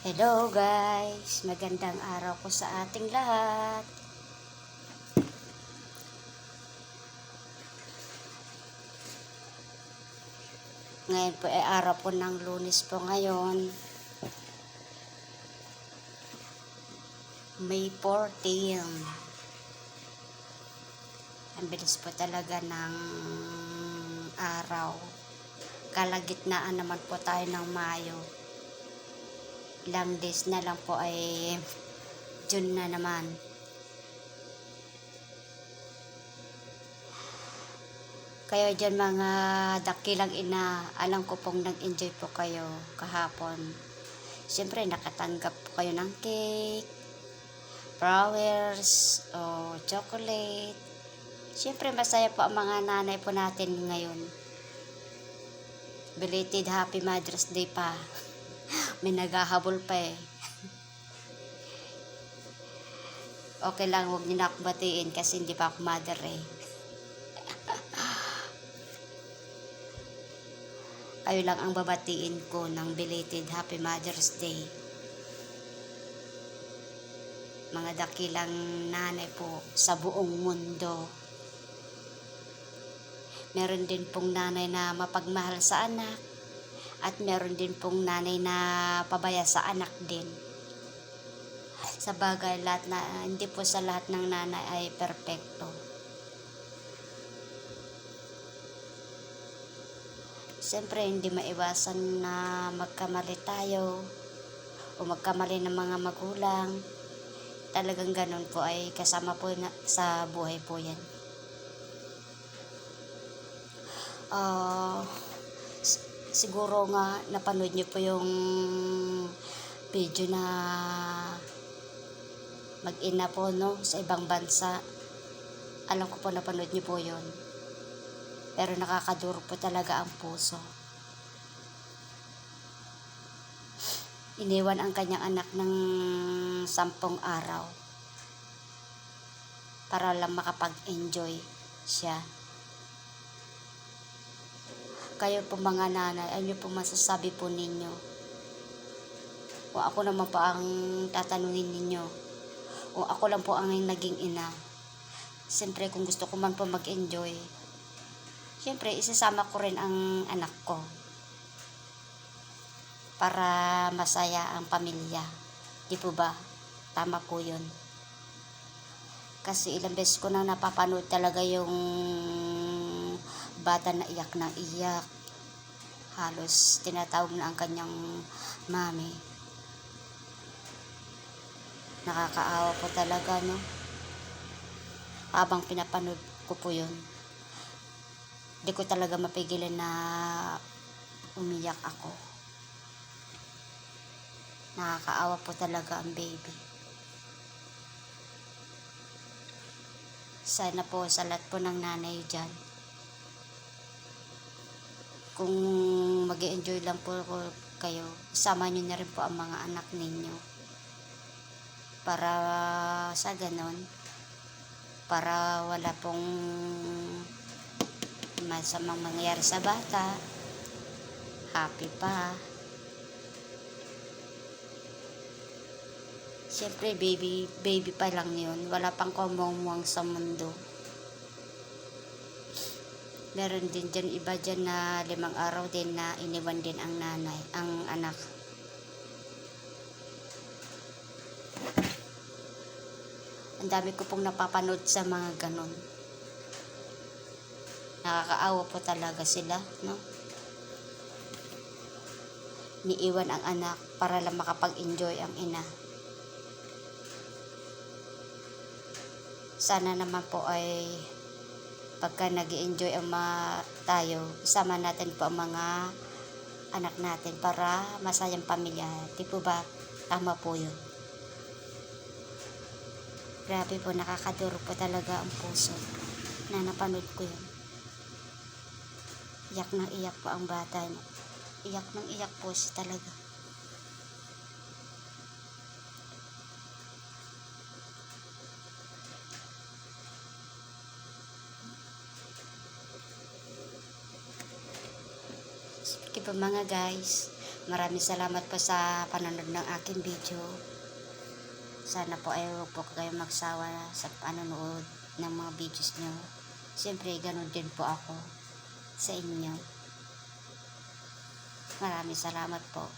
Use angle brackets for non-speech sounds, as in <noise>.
Hello guys, magandang araw po sa ating lahat. Ngayon po ay araw po ng lunes po ngayon. May 14. Ang bilis po talaga ng araw. Kalagitnaan naman po tayo ng Mayo ilang days na lang po ay June na naman. Kayo dyan mga dakilang ina, alam ko pong nag-enjoy po kayo kahapon. Siyempre nakatanggap po kayo ng cake, flowers, o chocolate. Siyempre masaya po ang mga nanay po natin ngayon. Belated Happy Mother's Day pa. <laughs> May naghahabol pa eh. Okay lang, huwag niyo na ako batiin kasi hindi pa ako mother eh. <laughs> Kayo lang ang babatiin ko ng belated Happy Mother's Day. Mga dakilang nanay po sa buong mundo. Meron din pong nanay na mapagmahal sa anak at meron din pong nanay na pabaya sa anak din. Sa bagay, lahat na, hindi po sa lahat ng nanay ay perpekto. Siyempre, hindi maiwasan na magkamali tayo o magkamali ng mga magulang. Talagang ganun po ay kasama po na, sa buhay po yan. Ah... siguro nga napanood niyo po yung video na mag-ina po no? Sa ibang bansa. Alam ko po napanood niyo po yon pero nakakaduro po talaga ang puso. Iniwan ang kanyang anak ng sampung araw para lang makapag-enjoy siya kayo po mga nanay, ano po masasabi po ninyo? O ako naman po ang tatanungin ninyo. O ako lang po ang naging ina. Siyempre, kung gusto ko man po mag-enjoy, siyempre, isasama ko rin ang anak ko. Para masaya ang pamilya. Di po ba? Tama po yun. Kasi ilang beses ko na napapanood talaga yung bata na iyak na iyak. Halos tinatawag na ang kanyang mami. Nakakaawa po talaga, no? Habang pinapanood ko po yun, di ko talaga mapigilan na umiyak ako. Nakakaawa po talaga ang baby. Sana po sa lahat po ng nanay dyan, kung mag enjoy lang po kayo, sama nyo na rin po ang mga anak ninyo. Para sa ganon, para wala pong masamang mangyayari sa bata. Happy pa. Siyempre, baby, baby pa lang yun. Wala pang kumumuang sa mundo meron din dyan iba dyan na limang araw din na iniwan din ang nanay, ang anak. Ang dami ko pong napapanood sa mga ganon. Nakakaawa po talaga sila, no? Niiwan ang anak para lang makapag-enjoy ang ina. Sana naman po ay pagka nag enjoy ang mga tayo, isama natin po ang mga anak natin para masayang pamilya. Di po ba? Tama po yun. Grabe po, nakakaduro po talaga ang puso na napanood ko yun. Iyak na iyak po ang bata. Iyak nang iyak po siya talaga. Sige po mga guys, Maraming salamat po sa panonood ng aking video. Sana po ay huwag po kayo magsawa sa panonood ng mga videos nyo. Siyempre, ganun din po ako sa inyo. Maraming salamat po.